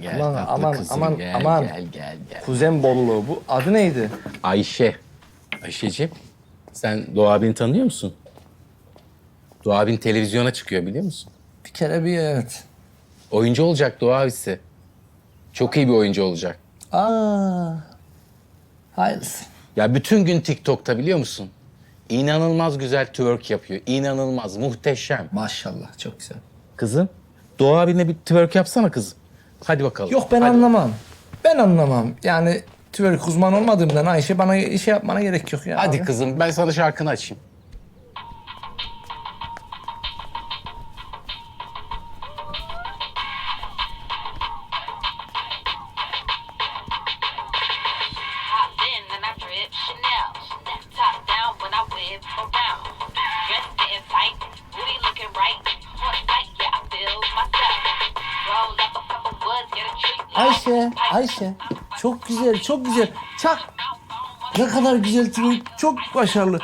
Gel Aman, tatlı aman, kızım, aman, gel, aman. Gel gel gel. Kuzen bolluğu bu. Adı neydi? Ayşe. Ayşeciğim sen Doğa abini tanıyor musun? Doğa abin televizyona çıkıyor biliyor musun? Bir kere bir evet. Oyuncu olacak Doğa abisi. Çok iyi bir oyuncu olacak. Aa. Hayırlısı. Ya bütün gün TikTok'ta biliyor musun? İnanılmaz güzel twerk yapıyor. İnanılmaz, muhteşem. Maşallah çok güzel. Kızım, Doğa abine bir twerk yapsana kızım. Hadi bakalım. Yok ben Hadi. anlamam. Ben anlamam. Yani twerk uzman olmadığımdan Ayşe bana iş yapmana gerek yok ya. Hadi abi. kızım, ben sana şarkını açayım. Hop in and I Ayşe, Ayşe. Çok güzel, çok güzel. Çak. Ne kadar güzel twerk. Çok başarılı.